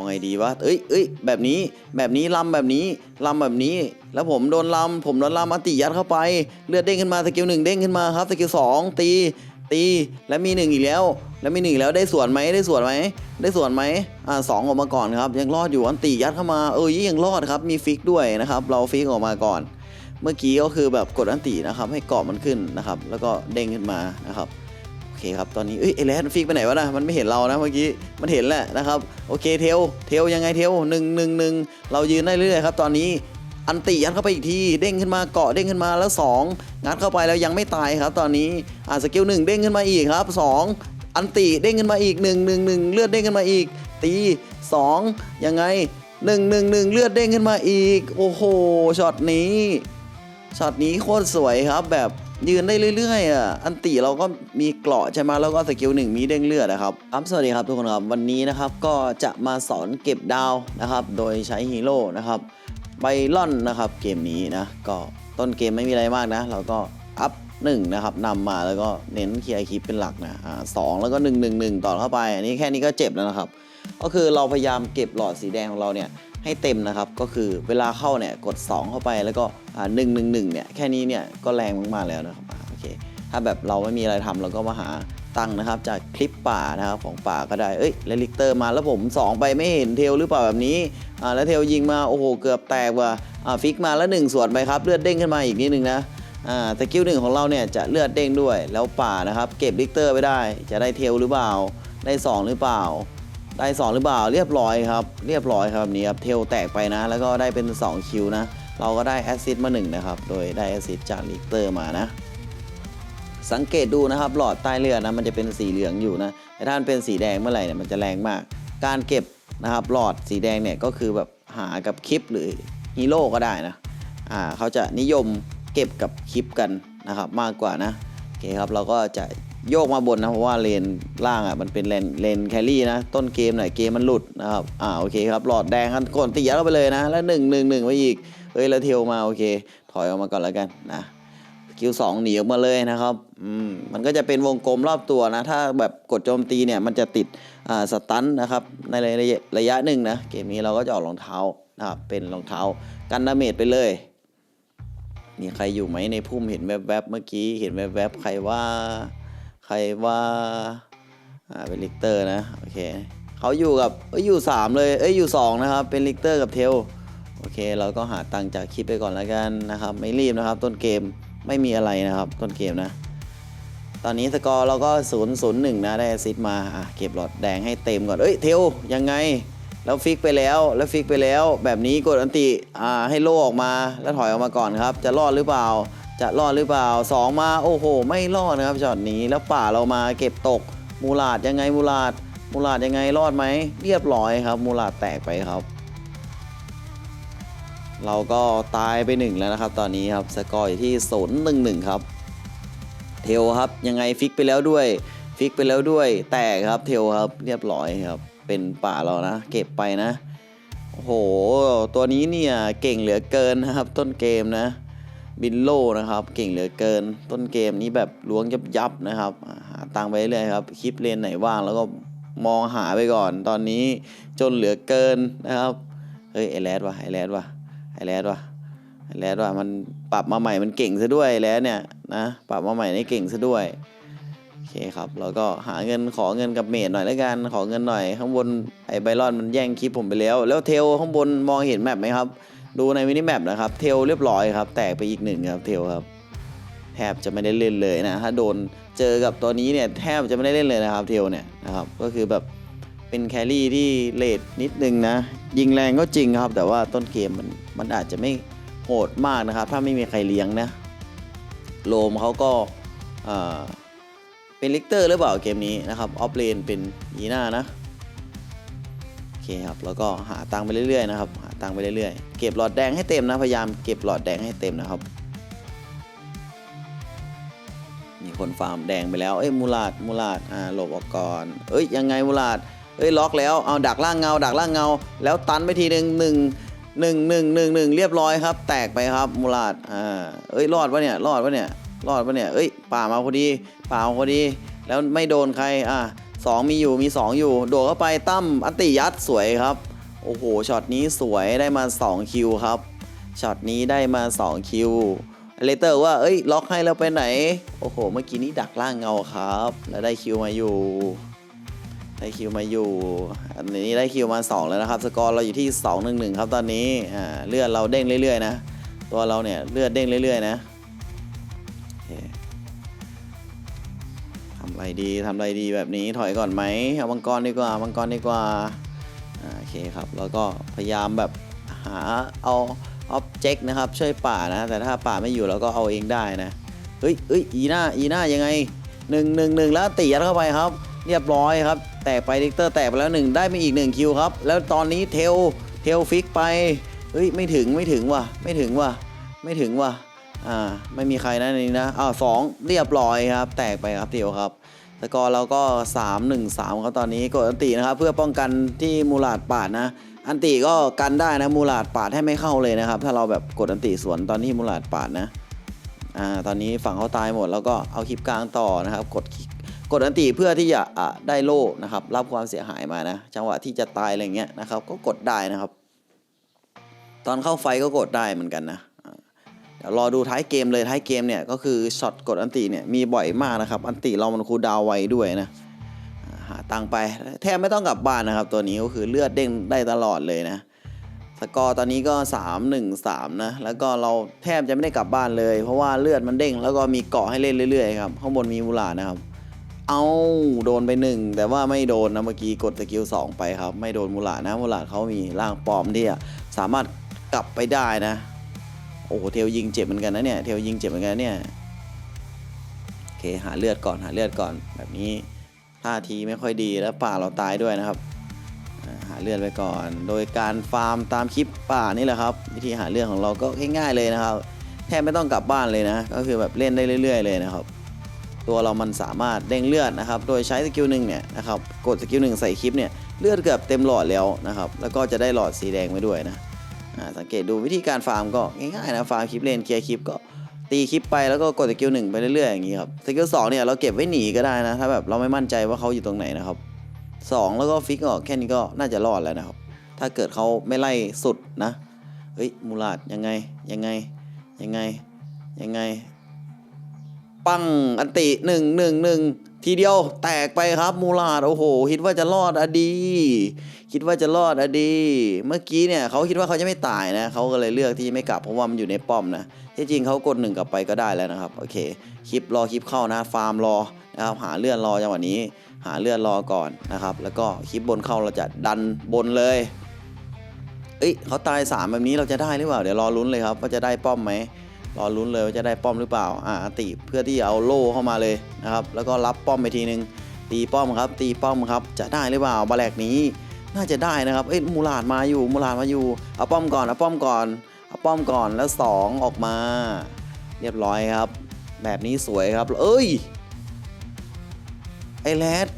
เอาไงดีวะเอ้ยเอ้ยแบบนี้แบบนี้ลำแบบนี้ลำแบบนี้ แล้วผมโดนลำผมโดนลำอติยัดเข้าไป เลือดเด้งขึ้นมาสกิลหนึ่งเด้งขึ้นมาครับสกิลสองตีตีแล้วมีหนึ่งอีกแล้ว แล้วมีหนึ่งอีกแล้วได้ส่วนไหมได้ส่วนไหมได้ส่วนไหมอ่าสองออกมาก่อนครับ ยังรอดอยู่อันติยัดเข้ามาเออยังรอดครับมีฟิกด้วยนะครับ เราฟิกออกมาก่อน เมื่อกี้ก็คือแบบกดอันตินะครับ ให้เกาะมันขึ้นนะครับ แล้วก็เด้งขึ้นมานะครับ เคครับตอนนี้เอ้ยเอเลสมันฟิกไปไหนวะนะมันไม่เห็นเรานะเมื่อกี้มันเห็นแหละนะครับโอเคเทลเทลยังไงเทลหนึ่งหนึ่งหนึ่งเรายืนได้เรื่อยครับ ตอนนี้อันติยัดเข้าไปอีกทีเด้งขึ้นมาเกาะเด้งขึ้นมาแล้วสองงัดเข้าไปแล้วยังไม่ตายครับ ตอนนี้อ่าสกิลหนึ่งเด้งขึ้นมาอีกครับสองอันติเด้งขึ้นมาอีกหนึ่งหนึ่งหนึ่งเลือดเด้งขึ้นมาอีก ตีสองยังไงหนึ่งหนึ่งหนึ่งเลือดเด้งขึ้นมาอีก โอ้โหช็อตนี้ช็อตนี้โคตรสวยครับแบบ ยืนได้เรื่อยๆอะอันติเราก็มีเกราะใช่ไหมแล้วก็สกิลหนึ่งมีเด้งเลือดนะครับครับสวัสดีครับทุกคนครับวันนี้นะครับก็จะมาสอนเก็บดาวนะครับ โดยใช้ฮีโร่นะครับไบลอนนะครับเกมนี้นะก็ต้นเกมไม่มีอะไรมากนะ เราก็อัพหนึ่งนะครับนำมาแล้วก็เน้นเคลียร์คลิปเป็นหลักนะอ่าสองแล้วก็หนึ่งหนึ่งหนึ่งต่อเข้าไป อันนี้แค่นี้ก็เจ็บแล้วนะครับ ก็คือเราพยายามเก็บหลอดสีแดงของเราเนี่ย ให้เต็มนะครับ ก็คือเวลาเข้าเนี่ยกด 2 เข้าไปแล้วก็หนึ่งหนึ่งหนึ่งเนี่ยแค่นี้เนี่ยก็แรงมากๆแล้วนะครับโอเคถ้าแบบเราไม่มีอะไรทำเราก็มาหาตังค์นะครับ จากคลิปป่านะครับของป่าก็ได้เอ้ยแล้วลิกเตอร์มาแล้วผม 2 ไปไม่เห็นเทลหรือเปล่าแบบนี้อ่าแล้วเทลยิงมาโอ้โหเกือบแตกว่ะอ่าฟิกมาแล้ว 1 ส่วนไปครับเลือดเด้งขึ้นมาอีกนิดนึงนะอ่าสกิลหนึ่งของเราเนี่ยจะเลือดเด้งด้วยแล้วป่านะครับ เก็บลิกเตอร์ไปได้ จะได้เทลหรือเปล่าได้สองหรือเปล่า ได้2หรือเปล่าเรียบร้อยครับ เรียบร้อยครับนี้ครับเทลแตกไปนะ แล้วก็ได้เป็น 2 คิวนะ เราก็ได้แอสซิสมา1นะครับ โดยได้แอสซิสจากลิกเตอร์มานะ สังเกตดูนะครับ หลอดใต้เลือดนะมันจะเป็นสีเหลืองอยู่นะแต่ถ้ามันเป็นสีแดงเมื่อไหร่เนี่ยมันจะแรงมาก การเก็บนะครับหลอดสีแดงเนี่ยก็คือแบบหากับคลิปหรือฮีโร่ก็ได้นะอ่าเขาจะนิยมเก็บกับคลิปกันนะครับมากกว่านะโอเคครับเราก็จะ โยกมาบนนะเพราะว่าเลนล่างอะมันเป็นเลนเลนแครี่นะ ต้นเกมหน่อยเกมมันหลุดนะครับอ่าโอเคครับหลอดแดงกันกดตีเข้าไปเลยนะ แล้วหนึ่งหนึ่งหนึ่งไปอีกเฮ้ยแล้วเทลมาโอเค ถอยออกมาก่อนแล้วกันนะคิวสองหนีออกมาเลยนะครับอืมมันก็จะเป็นวงกลมรอบตัวนะ ถ้าแบบกดโจมตีเนี่ยมันจะติดอ่าสตันนะครับในระยะระยะหนึ่งนะเกมนี้เราก็จะออกรองเท้านะครับเป็นรองเท้ากันดาเมจไปเลยมีใครอยู่ไหมในพุ่มเห็นแวบๆเมื่อกี้เห็นแวบๆใครว่า ครว่าอ่าเป็นลิกเตอร์นะโอเคเขาอยู่กับเอ้ยอยู่สามเลยเอ้ยอยู่สองนะครับ เป็นลิกเตอร์กับเทลโอเค เราก็หาตังค์จากคลิปไปก่อนแล้วกันนะครับ ไม่รีบนะครับ ต้นเกมไม่มีอะไรนะครับ ต้นเกมนะ ตอนนี้สกอร์เราก็0ูนย์ศูนย์หนึ่งนะได้แอซิดมาอะเก็บหลอดแดงให้เต็มก่อนเอ้ยเทลยังไงแล้วฟิกไปแล้วแล้วฟิกไปแล้ว แบบนี้กดอันติอ่าให้โล่ออกมาแล้วถอยออกมาก่อนครับ จะรอดหรือเปล่า จะรอดหรือเปล่าสองมาโอ้โห ไม่รอดนะครับช็อตนี้แล้วป่าเรามาเก็บตก มูลาดยังไงมูลาดมูลาดยังไงรอดไหมเรียบร้อยครับ มูลาดแตกไปครับ เราก็ตายไปหนึ่งแล้วนะครับ ตอนนี้ครับสกอร์อยู่ที่ศูนย์หนึ่งหนึ่งครับ เทลครับยังไงฟิกไปแล้วด้วย ฟิกไปแล้วด้วย แตกครับเทลครับเรียบร้อยครับ เป็นป่าเรานะ เก็บไปนะโอ้โหตัวนี้เนี่ยเก่งเหลือเกินนะครับ ต้นเกมนะ บินโลนะครับ เก่งเหลือเกิน ต้นเกมนี้แบบล้วงยับยับนะครับหาตังไปเรื่อยครับ คลิปเลนไหนว่างแล้วก็มองหาไปก่อน ตอนนี้จนเหลือเกินนะครับเฮ้ยไอแรดวะไอแรดวะไอแรดวะไอแรดวะมันปรับมาใหม่มันเก่งซะด้วยไอ้แรดเนี่ยนะปรับมาใหม่นี่เก่งซะด้วยโอเคครับแล้วก็หาเงินขอเงินกับเมดหน่อยแล้วกันขอเงินหน่อย ข้างบนไอไบรอนมันแย่งคลิปผมไปแล้ว แล้วเทลข้างบนมองเห็นแมปไหมครับ ดูในมินิแมปนะครับเทลเรียบร้อยครับ แตกไปอีกหนึ่งครับเทลครับแทบจะไม่ได้เล่นเลยนะถ้าโดนเจอกับตัวนี้เนี่ยแทบจะไม่ได้เล่นเลยนะครับเทลเนี่ยนะครับก็คือแบบเป็นแครี่ที่เลดนิดนึงนะ ยิงแรงก็จริงครับ แต่ว่าต้นเกมมันมันอาจจะไม่โหดมากนะครับ ถ้าไม่มีใครเลี้ยงนะโลมเขาก็เอ่อเป็นลิกเตอร์หรือเปล่าเกมนี้นะครับออฟเลนเป็นยีน่านะโอเคครับแล้วก็หาตังค์ไปเรื่อยๆนะครับหา ตังค์ไปเรื่อยๆ เก็บหลอดแดงให้เต็มนะ พยายามเก็บหลอดแดงให้เต็มนะครับมีคนฟาร์มแดงไปแล้ว เอ้ยมูลาดมูลาดอ่าหลบออกก่อน เอ้ยยังไงมูลาดเอ้ยล็อกแล้ว เอาดักล่างเงา ดักล่างเงา แล้วตันไปทีหนึ่งหนึ่งหนึ่งหนึ่งหนึ่งหนึ่งเรียบร้อยครับ แตกไปครับมูลาดอ่าเอ้ยรอดปะเนี่ยรอดปะเนี่ยรอดปะเนี่ยเอ้ยป่ามาพอดีป่ามาพอดี แล้วไม่โดนใครอะสองมีอยู่มีสองอยู่ โดดเข้าไปตั้มอัติยัดสวยครับ โอ้โหช็อตนี้สวยได้มา2คิวครับช็อตนี้ได้มา2คิวเลเตอร์ว่าเอ้ยล็อกให้แล้วไปไหน โอ้โห เมื่อกี้นี้ดักล่างเงาครับ แล้วได้คิวมาอยู่ ได้คิวมาอยู่ อันนี้ได้คิวมา 2 แล้วนะครับ สกอร์เราอยู่ที่ 2 1 1 ครับตอนนี้อ่าเลือดเราเด้งเรื่อยๆนะ ตัวเราเนี่ยเลือดเด้งเรื่อยๆนะทำอะไรดีทำอะไรดีแบบนี้ถอยก่อนไหมเอามังกรดีกว่ามังกรดีกว่า เคครับ แล้วก็พยายามแบบหาเอาออบเจกต์นะครับ ช่วยป่านะ แต่ถ้าป่าไม่อยู่เราก็เอาเองได้นะ เฮ้ยเฮ้ยอีน่าอีน่ายังไงหนึ่งหนึ่งหนึ่งแล้วตียัดเข้าไปครับ เรียบร้อยครับ แตกไปดิกเตอร์แตกไปแล้วหนึ่งได้ไปอีกหนึ่งคิวครับ แล้วตอนนี้เทลเทลฟิกไปเฮ้ยไม่ถึงไม่ถึงว่ะไม่ถึงว่ะไม่ถึงว่ะอ่าไม่มีใครนะในนี้นะอ้าวสองเรียบร้อยครับ แตกไปครับเทลครับ สกอร์เราก็ 3 1 3ครับตอนนี้กดอันตินะครับ เพื่อป้องกันที่มูลาดปาดนะ อันติก็กันได้นะมูลาดปาดให้ไม่เข้าเลยนะครับ ถ้าเราแบบกดอันติสวนตอนที่มูลาดปาดนะอ่าตอนนี้ฝั่งเขาตายหมด แล้วก็เอาคลิปกลางต่อนะครับ กดกดอันตีเพื่อที่จะอ่าได้โล่นะครับ รับความเสียหายมานะ จังหวะที่จะตายอะไรเงี้ยนะครับ ก็กดได้นะครับ ตอนเข้าไฟก็กดได้เหมือนกันนะ เดี๋ยวรอดูท้ายเกมเลยท้ายเกมเนี่ยก็คือช็อตกดอันตีเนี่ยมีบ่อยมากนะครับ อันตีเรามันคูดาวไวด้วยนะหาตังไปแทบไม่ต้องกลับบ้านนะครับ ตัวนี้ก็คือเลือดเด้งได้ตลอดเลยนะสกอร์ตอนนี้ก็ 3 1 3 นะ แล้วก็เราแทบจะไม่ได้กลับบ้านเลย เพราะว่าเลือดมันเด้ง แล้วก็มีเกาะให้เล่นเรื่อยๆครับข้างบนมีมูลานะครับ เอาโดนไปหนึ่งแต่ว่าไม่โดนนะเมื่อกี้กดสกิล2ไปครับ ไม่โดนมูลานะมูลาเขามีร่างปลอมที่สามารถกลับไปได้นะ โอ้โหเทลยิงเจ็บเหมือนกันนะเนี่ยเทลยิงเจ็บเหมือนกันเนี่ยโอเคหาเลือดก่อนหาเลือดก่อนแบบนี้ท่าทีไม่ค่อยดีแล้วป่าเราตายด้วยนะครับ หาเลือดไปก่อน โดยการฟาร์มตามคลิปป่านี่แหละครับ วิธีหาเลือดของเราก็ง่ายๆเลยนะครับ แทบไม่ต้องกลับบ้านเลยนะ ก็คือแบบเล่นได้เรื่อย ๆ เลยนะครับ ตัวเรามันสามารถเด้งเลือดนะครับ โดยใช้สกิลหนึ่งเนี่ยนะครับกดสกิลหนึ่งใส่คลิปเนี่ยเลือดเกือบเต็มหลอดแล้วนะครับ แล้วก็จะได้หลอดสีแดงไว้ด้วยนะ สังเกตดูวิธีการฟาร์มก็ง่ายๆนะฟาร์มคลิปเลนเคลียร์คลิปก็ตีคลิปไปแล้วก็กดสกิลหนึ่งไปเรื่อยๆอย่างนี้ครับสกิลสองเนี่ยเราเก็บไว้หนีก็ได้นะถ้าแบบเราไม่มั่นใจว่าเขาอยู่ตรงไหนนะครับสองแล้วก็ฟิกออกแค่นี้ก็น่าจะรอดแล้วนะครับ ถ้าเกิดเขาไม่ไล่สุดนะเฮ้ยมูลาดยังไงยังไงยังไงยังไง ปังอันติหนึ่งหนึ่งหนึ่งทีเดียวแตกไปครับมูลาดโอ้โหคิดว่าจะรอดอะดี คิดว่าจะรอดอะดี เมื่อกี้เนี่ยเขาคิดว่าเขาจะไม่ตายนะเขาก็เลยเลือกที่จะไม่กลับเพราะว่ามันอยู่ในป้อมนะที่จริงเขากดหนึ่งกลับไปก็ได้แล้วนะครับโอเคคลิปรอคลิปเข้านะฟาร์มรอนะครับหาเลื่อนรอจังหวะนี้ หาเลื่อนรอก่อนนะครับ แล้วก็คลิปบนเข้าเราจะดันบนเลยเอ้ยเขาตายสามแบบนี้เราจะได้หรือเปล่าเดี๋ยวรอลุ้นเลยครับว่าจะได้ป้อมไหมรอลุ้นเลยว่าจะได้ป้อมหรือเปล่าอ่าติเพื่อที่จะเอาโล่เข้ามาเลยนะครับแล้วก็รับป้อมไปทีนึงตีป้อมครับ ตีป้อมครับจะได้หรือเปล่าบาแลกนี้ น่าจะได้นะครับ เอ้ยมูลาดมาอยู่มูลาดมาอยู่ เอาป้อมก่อนเอาป้อมก่อนเอาป้อมก่อนแล้วสองออกมา เรียบร้อยครับ แบบนี้สวยครับ เอ้ย ไอแรด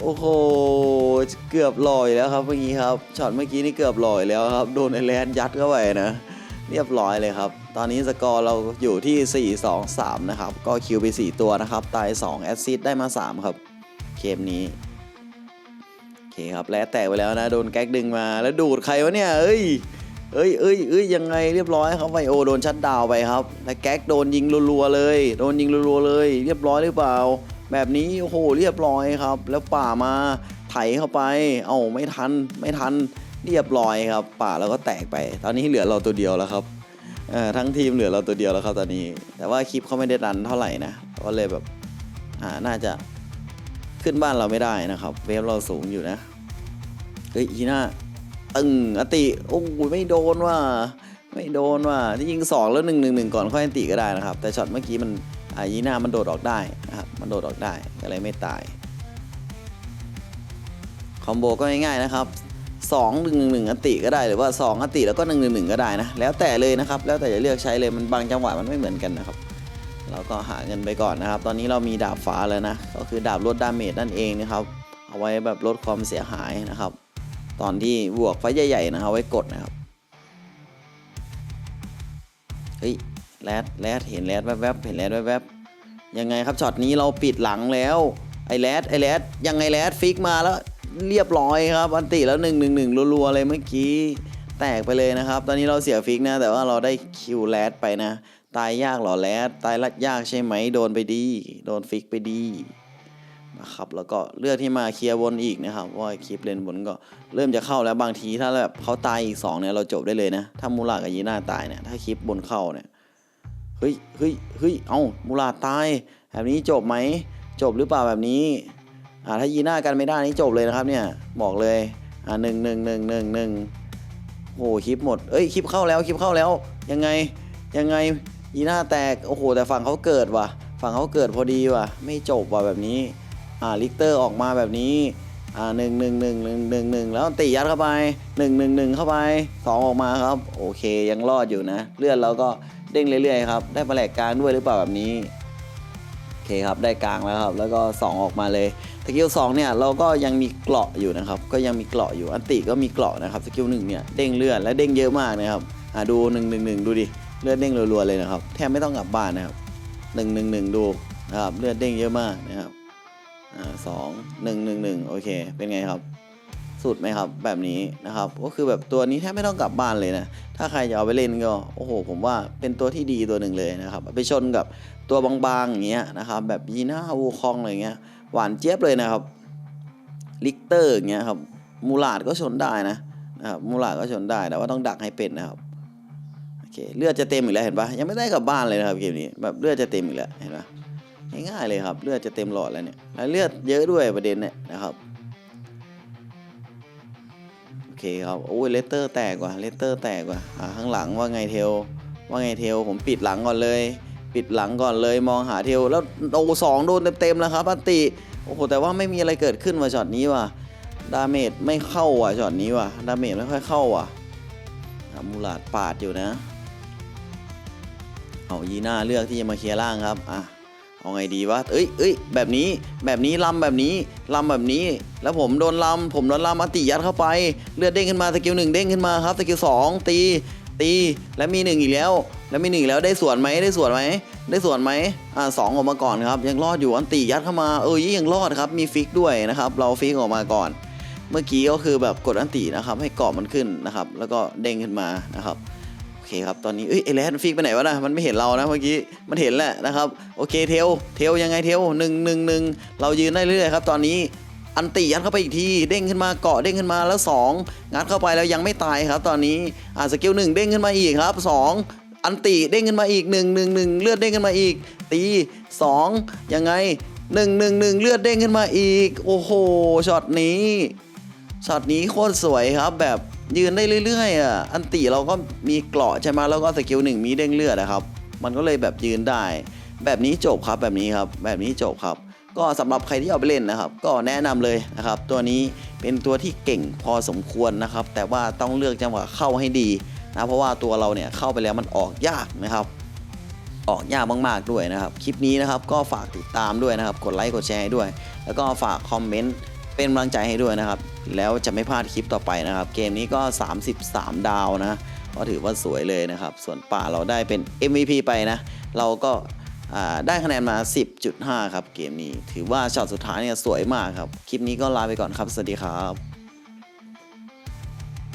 โอ้โห เกือบลอยแล้วครับเมื่อกี้ครับ ช็อตเมื่อกี้นี่เกือบลอยแล้วครับ โดนไอแลนยัดเข้าไปนะ เรียบร้อยเลยครับ ตอนนี้สกอร์เราอยู่ที่ 4 2 3 นะครับ ก็คิวไป 4 ตัวนะครับ ตาย 2 แอสซิดได้มา 3 ครับ เกมนี้ เคครับและแตกไปแล้วนะโดนแก๊กดึงมาแล้วดูดใครวะเนี่ยเอ้ยเอ้ยเอ้ยเอ้ยยังไงเรียบร้อยครับไวโอโดนชัดดาวไปครับและแก๊กโดนยิงรัวๆเลย โดนยิงรัวๆเลย เรียบร้อยหรือเปล่า แบบนี้โอ้โหเรียบร้อยครับ แล้วป่ามาไถเข้าไป เอ้าไม่ทันไม่ทันเรียบร้อยครับ ป่าเราก็แตกไป ตอนนี้เหลือเราตัวเดียวแล้วครับเออทั้งทีมเหลือเราตัวเดียวแล้วครับตอนนี้ แต่ว่าคลิปเขาไม่ได้ดันเท่าไหร่นะก็เลยแบบอ่าน่าจะ ขึ้นบ้านเราไม่ได้นะครับ เวฟเราสูงอยู่นะ เฮ้ยอีน่าตึงอติ โอ้ยไม่โดนว่ะไม่โดนว่ะที่ยิงสองแล้วหนึ่งหนึ่งหนึ่งก่อนค่อยอติก็ได้นะครับ แต่ช็อตเมื่อกี้มันอายีน่ามันโดดออกได้นะครับ มันโดดออกได้ก็เลยไม่ตาย คอมโบก็ง่ายๆนะครับ2 1 1 1อันติก็ได้หรือว่า 2อติแล้วก็ 1 1 1 ก็ได้นะ แล้วแต่เลยนะครับ แล้วแต่จะเลือกใช้เลยมันบางจังหวะมันไม่เหมือนกันนะครับ เราก็หาเงินไปก่อนนะครับ ตอนนี้เรามีดาบฟ้าแล้วนะ ก็คือดาบลดดาเมจนั่นเองนะครับ เอาไว้แบบลดความเสียหายนะครับ ตอนที่บวกไฟใหญ่ๆนะครับไว้กดนะครับ เฮ้ยแรดแรดเห็นแรดแวบๆเห็นแรดแวบๆยังไงครับช็อตนี้เราปิดหลังแล้วไอ้แรดไอ้แรดยังไงแรดฟิกมาแล้วเรียบร้อยครับ อันติแล้วหนึ่งหนึ่งหนึ่งรัวๆเลยเมื่อกี้แตกไปเลยนะครับ ตอนนี้เราเสียฟิกนะ แต่ว่าเราได้คิวแรดไปนะ ตายยากหรอแรดตายลัดยากใช่ไหมโดนไปดี โดนฟิกไปดีนะครับแล้วก็เลือกที่มาเคลียร์บนอีกนะครับว่าคลิปเลนบนก็เริ่มจะเข้าแล้วบางทีถ้าแบบเขาตายอีกสองเนี่ยเราจบได้เลยนะถ้ามูลากับยีน่าตายเนี่ยถ้าคลิปบนเข้าเนี่ยเฮ้ยเฮ้ยเฮ้ยเอ้ามูลาดตายแบบนี้จบไหมจบหรือเปล่าแบบนี้อ่าถ้ายีน้ากันไม่ได้นี่จบเลยนะครับเนี่ยบอกเลยอ่าหนึ่งหนึ่งหนึ่งหนึ่งหนึ่งโอ้คลิปหมดเอ้ยคลิปเข้าแล้วคลิปเข้าแล้วยังไงยังไง ยีหน้าแตก โอ้โห แต่ฝั่งเขาเกิดว่ะ ฝั่งเขาเกิดพอดีว่ะ ไม่จบว่ะแบบนี้ อ่า ลิกเตอร์ออกมาแบบนี้ อ่าหนึ่งหนึ่งหนึ่งหนึ่งหนึ่งหนึ่งแล้วตียัดเข้าไปหนึ่งหนึ่งหนึ่งเข้าไปสองออกมาครับ โอเค ยังรอดอยู่นะ เลือดเราก็เด้งเรื่อยๆครับ ได้แปลกกลางด้วยหรือเปล่าแบบนี้ โอเคครับ ได้กลางแล้วครับ แล้วก็ 2 ออกมาเลย สกิล2เนี่ยเราก็ยังมีเกราะอยู่นะครับ ก็ยังมีเกราะอยู่ อันติก็มีเกราะนะครับ สกิลหนึ่งเนี่ยเด้งเลือดและเด้งเยอะมากนะครับ อ่าดู1นึดูดิ เลือดเด้งรัวๆเลยนะครับ แทบไม่ต้องกลับบ้านนะครับ1นึดูนะครับเลือดเด้งเยอะมากนะครับอ่าสองหนึ่งหนึ่งหนึ่งโอเค เป็นไงครับ สุดไหมครับ แบบนี้นะครับ ก็คือแบบตัวนี้แทบไม่ต้องกลับบ้านเลยนะ ถ้าใครจะเอาไปเล่นก็โอ้โห ผมว่าเป็นตัวที่ดีตัวหนึ่งเลยนะครับไปชนกับตัวบางๆอย่างเงี้ยนะครับ แบบยีน่าวูคองอะไรเงี้ยหวานเจี๊ยบเลยนะครับลิกเตอร์อย่างเงี้ยครับมูลาดก็ชนได้นะนะครับมูลาดก็ชนได้แต่ว่าต้องดักให้เป็นนะครับ เคเลือดจะเต็มอีกแล้วเห็นปะยังไม่ได้กลับบ้านเลยนะครับเกมนี้แบบเลือดจะเต็มอีกแล้วเห็นปะง่ายๆเลยครับเลือดจะเต็มหลอดแล้วเนี่ยแล้วเลือดเยอะด้วยประเด็นเนี่ยนะครับโอเคครับโอ้ยเลตเตอร์แตกว่ะเลตเตอร์แตกว่ะอ่าข้างหลังว่าไงเทลว่าไงเทลผมปิดหลังก่อนเลย ปิดหลังก่อนเลยมองหาเทลแล้วโอ้สองโดนเต็มๆแล้วครับอันติโอ้โหแต่ว่าไม่มีอะไรเกิดขึ้นว่ะช็อตนี้ว่ะดาเมจไม่เข้าว่ะช็อตนี้ว่ะดาเมจไม่ค่อยเข้าว่ะอะมูลาดปาดอยู่นะ เอายีน่าเลือกที่จะมาเคลียร์ล่างครับอะเอาไงดีวะเอ้ยเอ้ยแบบนี้แบบนี้ลำแบบนี้ลำแบบนี้ แล้วผมโดนลำผมโดนลำอัติยัดเข้าไป เลือดเด้งขึ้นมาสกิลหนึ่งเด้งขึ้นมาครับสกิลสองตีตีแล้วมีหนึ่งอีกแล้ว แล้วมีหนึ่งแล้วได้ส่วนไหมได้ส่วนไหมได้ส่วนไหมอ่าสองออกมาก่อนครับ ยังรอดอยู่อันติยัดเข้ามาเออยังรอดครับมีฟิกด้วยนะครับ เราฟิกออกมาก่อน เมื่อกี้ก็คือแบบกดอันตินะครับ ให้เกาะมันขึ้นนะครับ แล้วก็เด้งขึ้นมานะครับ อเคครับตอนนี้เอ้ยไอแลนฟิกไปไหนวะนะมันไม่เห็นเรานะเมื่อกี้มันเห็นแหละนะครับโอเคเทลเทลยังไงเทลหนึ่งหนึ่งหนึ่งเรายืนได้เรื่อยครับ ตอนนี้อันติยัดเข้าไปอีกทีเด้งขึ้นมาเกาะเด้งขึ้นมาแล้วสองงัดเข้าไปแล้วยังไม่ตายครับ ตอนนี้อ่าสกิลหนึ่งเด้งขึ้นมาอีกครับสองอันติเด้งขึ้นมาอีกหนึ่งหนึ่งหนึ่งเลือดเด้งขึ้นมาอีก ตีสองยังไงหนึ่งหนึ่งหนึ่งเลือดเด้งขึ้นมาอีก โอ้โหช็อตนี้ช็อตนี้โคตรสวยครับแบบ ยืนได้เรื่อยๆอะอันติเราก็มีเกราะใช่ไหมแล้วก็สกิลหนึ่งมีเด้งเลือดนะครับ มันก็เลยแบบยืนได้ แบบนี้จบครับแบบนี้ครับ แบบนี้จบครับ ก็สำหรับใครที่เอาไปเล่นนะครับ ก็แนะนำเลยนะครับ ตัวนี้เป็นตัวที่เก่งพอสมควรนะครับ แต่ว่าต้องเลือกจังหวะเข้าให้ดีนะเพราะว่าตัวเราเนี่ยเข้าไปแล้วมันออกยากนะครับ ออกยากมากๆด้วยนะครับ คลิปนี้นะครับก็ฝากติดตามด้วยนะครับ กดไลค์กดแชร์ให้ด้วย แล้วก็ฝากคอมเมนต์ เป็นกำลังใจให้ด้วยนะครับ แล้วจะไม่พลาดคลิปต่อไปนะครับ เกมนี้ก็ 33 ดาวนะก็ถือว่าสวยเลยนะครับ ส่วนป่าเราได้เป็น MVP ไปนะ เราก็ได้คะแนนมา 10.5 ครับ เกมนี้ ถือว่าช็อตสุดท้ายเนี่ยสวยมากครับ คลิปนี้ก็ลาไปก่อนครับ สวัสดีครับ